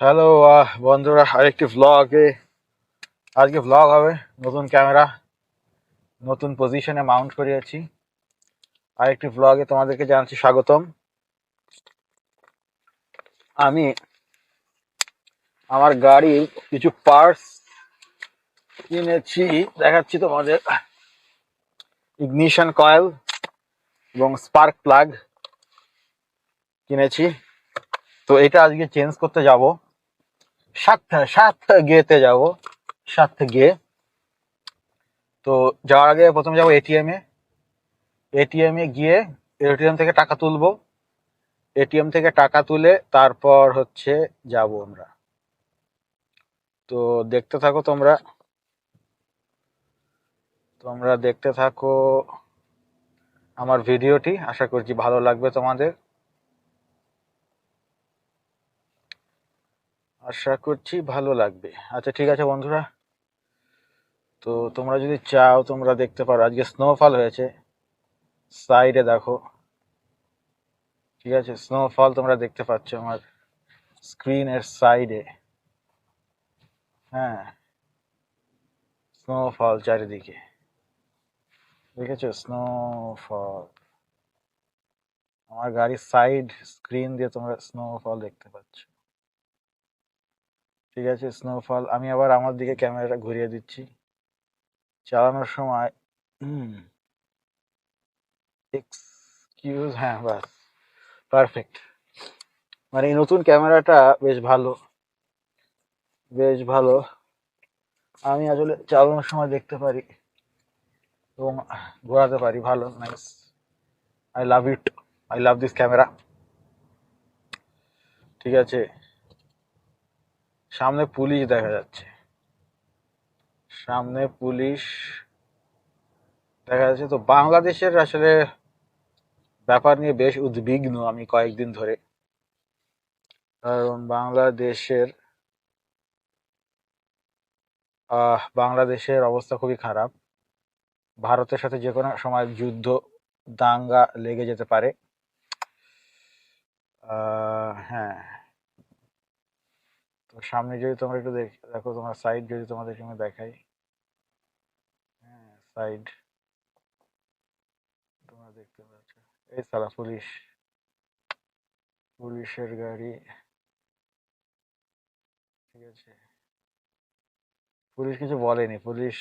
Hello বন্ধুরা, আরেকটি ভ্লগে আজকে ভ্লগ হবে, নতুন ক্যামেরা নতুন পজিশনে মাউন্ট করিয়েছি। আরেকটি ভ্লগে তোমাদেরকে জানাচ্ছি স্বাগতম। আমি আমার গাড়ির কিছু পার্টস কিনেছি, দেখাচ্ছি তোমাদের। ইগনিশন কয়েল এবং স্পার্ক প্লাগ কিনেছি। তো এটা আজকে চেঞ্জ করতে যাব। সাত সাত গেতে যাব। সাত গে। তো যাওয়ার আগে প্রথমে যাব এটিএম এ। গিয়ে এটিএম থেকে টাকা তুলবো। এটিএম থেকে টাকা তুলে তারপর হচ্ছে যাব আমরা। তো দেখতে থাকো তোমরা। তোমরা দেখতে থাকো আমার ভিডিওটি। আশা করছি ভালো লাগবে তোমাদের। আশা করছি ভালো লাগবে। আচ্ছা ঠিক আছে বন্ধুরা। তো তোমরা যদি চাও, তোমরা দেখতে পারো। আজকে স্নোফল হয়েছে। সাইডে দেখো। ঠিক আছে স্নোফল তোমরা দেখতে পাচ্ছ আমার স্ক্রিনের সাইডে হ্যাঁ। স্নোফল চারিদিকে। দেখেছ? স্নোফল আমার গাড়ির সাইড স্ক্রিন দিয়ে তোমরা স্নোফল দেখতে পাচ্ছ। ঠিক আছে স্নোফল আমি আবার আমার দিকে ক্যামেরাটা ঘুরিয়ে দিচ্ছি। চালানোর সময় এক্সকিউজ হ্যাঁ বাস পারফেক্ট মানে এই নতুন ক্যামেরাটা বেশ ভালো বেশ ভালো। আমি আসলে চালানোর সময় দেখতে পারি এবং ঘোরাতে পারি, ভালো nice I love it I love this camera ঠিক আছে। সামনে পুলিশ দেখা যাচ্ছে। সামনে পুলিশ দেখা যাচ্ছে। তো বাংলাদেশের আসলে ব্যাপার নিয়ে বেশ উদ্বিগ্ন আমি কয়েকদিন ধরে। কারণ বাংলাদেশের বাংলাদেশের অবস্থা খুবই খারাপ। ভারতের সাথে যে কোনো সময় যুদ্ধ দাঙ্গা লেগে যেতে পারে। আহ, হ্যাঁ। তো সামনে যদি তোমরা একটু দেখ তোমার সাইড যদি তোমাদের সঙ্গে দেখাই। হ্যাঁ সাইড তোমরা দেখতে পাচ্ছ। এই সালা পুলিশ। পুলিশের গাড়ি। ঠিক আছে। পুলিশ কিছু বলেনি। পুলিশ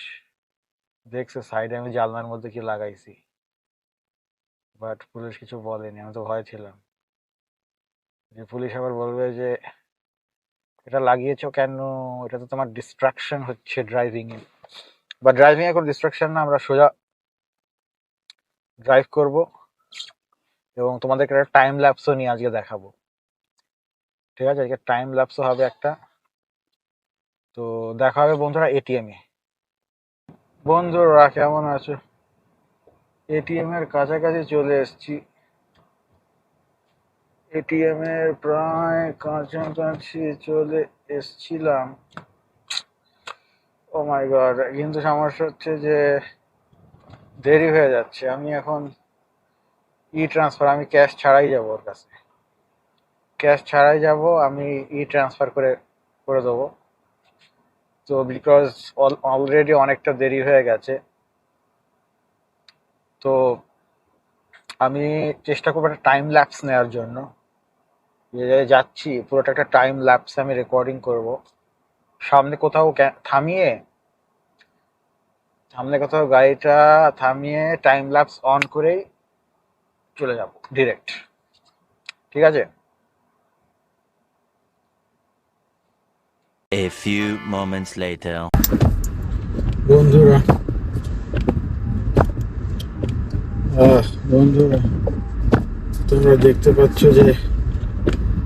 দেখছে সাইডে আমি জানলার মধ্যে কি লাগাইছি। বাট পুলিশ কিছু বলেনি। আমি তো ভয় ছিলাম। যে পুলিশ আবার বলবে যে এটা লাগিয়েছো কেন? এটা তো তোমার ডিস্ট্রাকশন হচ্ছে ড্রাইভিং এ বা ড্রাইভিং এ কোনো ডিস্ট্রাকশন না, আমরা সোজা ড্রাইভ করব এবং তোমাদেরকে একটা টাইম ল্যাপসও নিয়ে আজকে দেখাবো। ঠিক আছে? আজকে টাইম ল্যাপসও হবে একটা। তো দেখা হবে বন্ধুরা এটিএম এ বন্ধুরা, কেমন আছো? এটিএম এর কাছাকাছি চলে এসেছি। এটিএম এর প্রায় কাছাকাছি চলে এসছিলাম। ও মাই গড কিন্তু সমস্যা হচ্ছে যে দেরি হয়ে যাচ্ছে। আমি এখন ই ট্রান্সফার আমি ক্যাশ ছাড়াই যাব ওর কাছে। ক্যাশ ছাড়াই যাব, আমি ই ট্রান্সফার করে করে দেবো। তো বিকজ অলরেডি অনেকটা দেরি হয়ে গেছে। তো আমি চেষ্টা করব একটা টাইম ল্যাপস নেওয়ার জন্য। যে জায়গায় যাচ্ছি পুরোটা একটা টাইম ল্যাপস আমি রেকর্ডিং করব। সামনে কোথাও থামিয়ে সামনে কোথাও গাড়িটা থামিয়ে টাইম ল্যাপস অন করেই চলে যাব ডিরেক্ট ঠিক আছে? A few moments later. বন্ধুরা। আহ, বন্ধুরা তোমরা দেখতে পাচ্ছ যে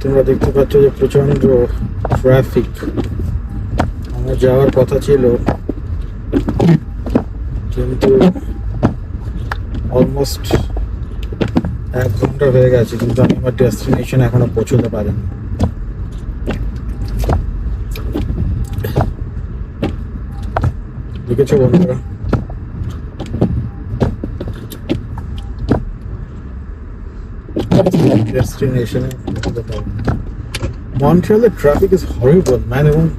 তোমরা দেখতে পাচ্ছ যে প্রচণ্ড ট্রাফিক আমার যাওয়ার কথা ছিল কিন্তু অলমোস্ট এক ঘণ্টা হয়ে গেছে কিন্তু আমি আমার ডেস্টিনেশন এখনও পৌঁছতে পারিনি। দেখেছ বন্ধুরা? ডেস্টিনেশনে মন্ট্রিয়ালের ট্রাফিক ইজ হরিবল ম্যান এবং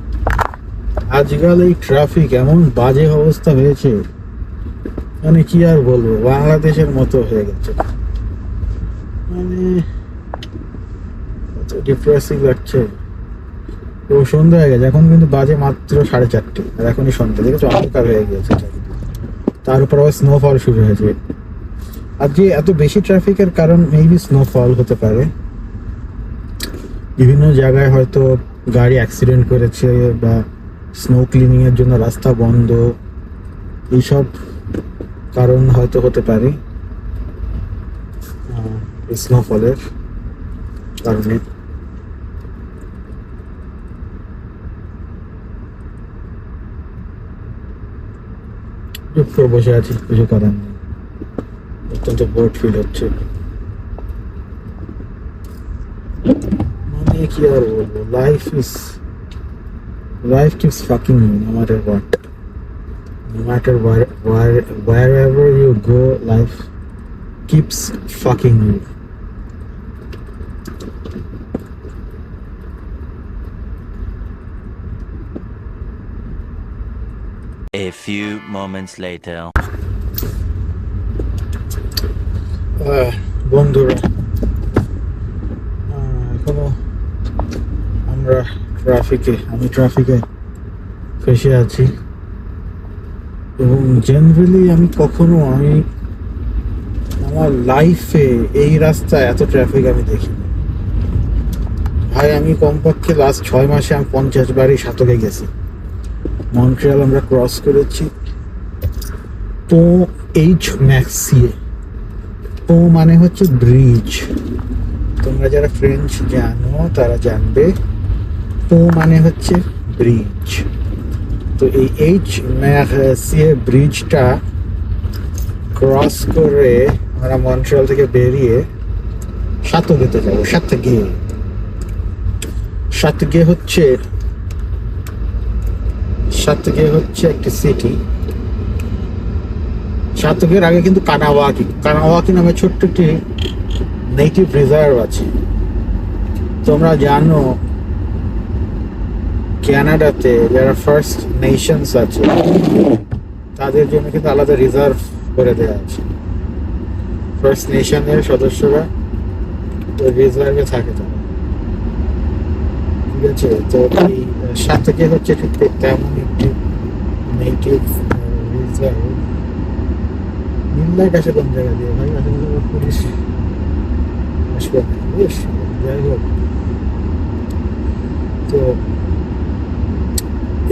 আজকাল এই ট্রাফিক এমন বাজে অবস্থা হয়েছে। মানে কি আর বলব, বাংলাদেশের মতো হয়ে গেছে। মানে ডিপ্রেসিং লাগছে। তো সন্ধ্যা হয়ে গেছে, এখন কিন্তু বাজে মাত্র সাড়ে চারটে, আর এখনই সন্ধ্যা, দেখেছ? অন্ধকার হয়ে গেছে চারিদিকে। তার উপর আবার স্নোফল শুরু হয়েছে। আর যে এত বেশি ট্রাফিকের কারণ মেবি স্নোফল হতে পারে। বিভিন্ন জায়গায় হয়তো গাড়ি অ্যাক্সিডেন্ট করেছে বা স্নো ক্লিনিংয়ের জন্য রাস্তা বন্ধ। এইসব কারণ হয়তো হতে পারে স্নোফলের কারণে। চুপ করে বসে আছি, কিছু করার নেই। অত্যন্ত বোর্ড ফিল হচ্ছে। মানে কি আর বলবো life is life keeps fucking you no matter what no matter wherever you go life keeps fucking you A few moments later. আহ, বন্ধুরা আমরা ট্রাফিকে আমি ট্রাফিকে ফেসে আছি। এবং জেনারেলি আমি কখনো, আমি আমার লাইফে এই রাস্তায় এত ট্রাফিক আমি দেখিনি। ভাই, আমি কমপক্ষে লাস্ট ছয় মাসে আমি পঞ্চাশ বারই সাতকে গেছি। মন্ট্রিয়াল আমরা ক্রস করেছি। পো এইচ ম্যাক্সিয়ে পো মানে হচ্ছে ব্রিজ তোমরা যারা ফ্রেঞ্চ জানো, তারা জানবে পো মানে হচ্ছে ব্রিজ তো এই এইচ ম্যাক্সিয়ে ব্রিজটা ক্রস করে আমরা মন্ট্রিয়াল থেকে বেরিয়ে সাতগেতে যাব সাতগে সাতগে হচ্ছে সাতগে হচ্ছে একটি সিটি সাতকের আগে কিন্তু কানাওয়াকি কানাওয়াকি নামে ছোট্ট একটি নেটিভ রিজার্ভ আছে। তোমরা জানো কানাডাতে যারা ফার্স্ট নেশনস আছে তাদের জন্য কিন্তু আলাদা রিজার্ভ করে দেওয়া আছে। ফার্স্ট নেশনের সদস্যরা রিজার্ভে থাকে তারা। ঠিক আছে? তো এই সাতকে হচ্ছে ঠিক তেমন একটি নেটিভ রিজার্ভ মিল্লাইট আসে কোন জায়গা দিয়ে? ভাই তো পুলিশ আসবে না। বেশ, যাই হোক। তো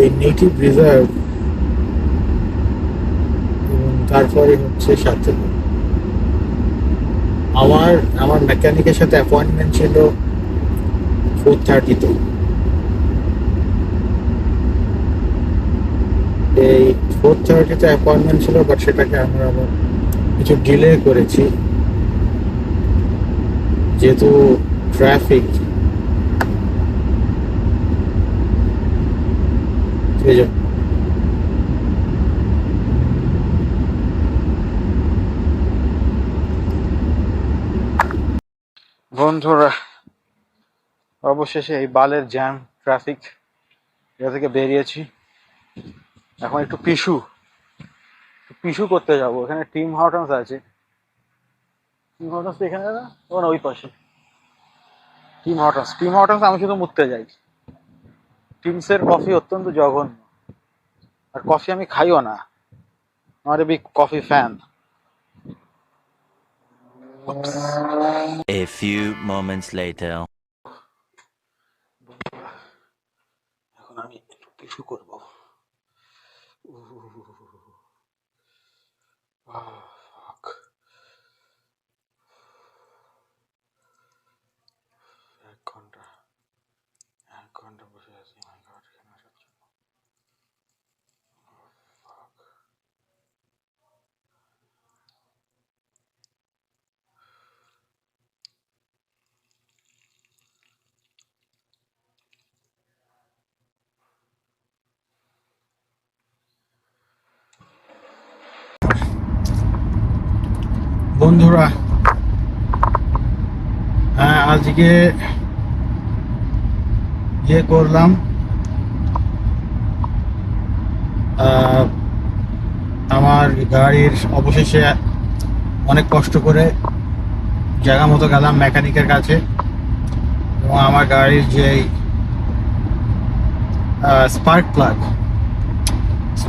এই নেটিভ রিজার্ভ এবং তারপরে হচ্ছে সাথে আমার আমার মেকানিকের সাথে অ্যাপয়েন্টমেন্ট ছিল ফোর থার্টিতে এই ফোর থার্টিতে অ্যাপয়েন্টমেন্ট ছিল বাট সেটাকে আমরা আবার কিছু ডিলে করেছি। যেহেতু ট্রাফিক বন্ধুরা, অবশেষে এই বালের জ্যাম ট্রাফিক এটা থেকে বেরিয়েছি। এখন একটু একটু পিছু করতে যাব। এখানে টিম হটন্স আছে। টিম হটন্স তো এখানে না, ওই পাশে। টিম হটন্স টিম হটন্স, আমি শুধু মুততে যাই। টিমসের কফি অত্যন্ত জঘন্য আর কফি আমি খাইও না আমার B coffee fan A few moments later. এখন আমি একটু পিছু করব এক ঘণ্টা এক ঘণ্টা বসে আছি মাই গড এখানে আসার জন্য বন্ধুরা হ্যাঁ আজকে ইয়ে করলাম আমার গাড়ির অবশেষে অনেক কষ্ট করে জায়গা মতো গেলাম মেকানিকের কাছে। এবং আমার গাড়ির যে স্পার্ক প্লাগ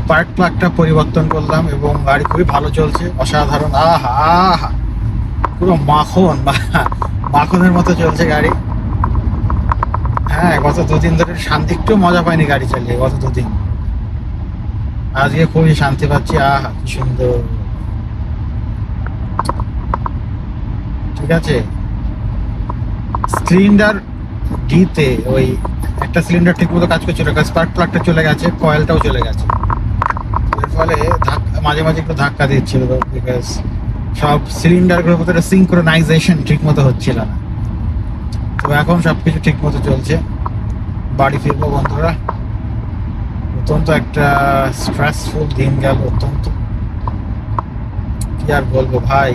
স্পার্ক প্লাগটা পরিবর্তন করলাম এবং গাড়ি খুবই ভালো চলছে, অসাধারণ, আহা আহা। পুরো মাখন মাখনের মতো চলছে গাড়ি। হ্যাঁ গত দুদিন ধরে শান্তি, একটু মজা পাইনি গাড়ি চালিয়ে, গত দুদিন। আজকে খুবই শান্তি পাচ্ছি, আহা, কি সুন্দর। ঠিক আছে? সিলিন্ডার ডিতে ওই একটা সিলিন্ডার ঠিক মতো কাজ করছিল স্পার্ক প্লাগটা চলে গেছে, কয়েলটাও চলে গেছে। ফলে মাঝে মাঝে একটু ধাক্কা দিচ্ছিল বিকজ সব সিলিন্ডারগুলোর ভিতরে সিঙ্ক্রোনাইজেশন ঠিক মতো হচ্ছিল না। তো এখন সবকিছু ঠিক মতো চলছে। বাড়ি ফিরবো বন্ধুরা। অত্যন্ত একটা স্ট্রেসফুল দিন গেল অত্যন্ত। কি আর বলব ভাই?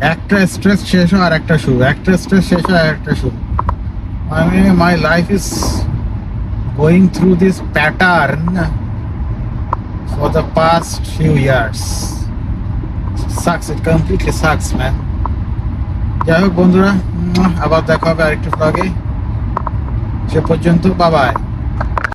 একটা স্ট্রেস শেষ হয় আর একটা শুরু। একটা স্ট্রেস শেষ হয় আর একটা শুরু। Mean, my life is going through this pattern for the past few years. Sucks, it completely sucks, man. যাই হোক বন্ধুরা আবার দেখা হবে আরেকটি ব্লগে সে পর্যন্ত বাবাই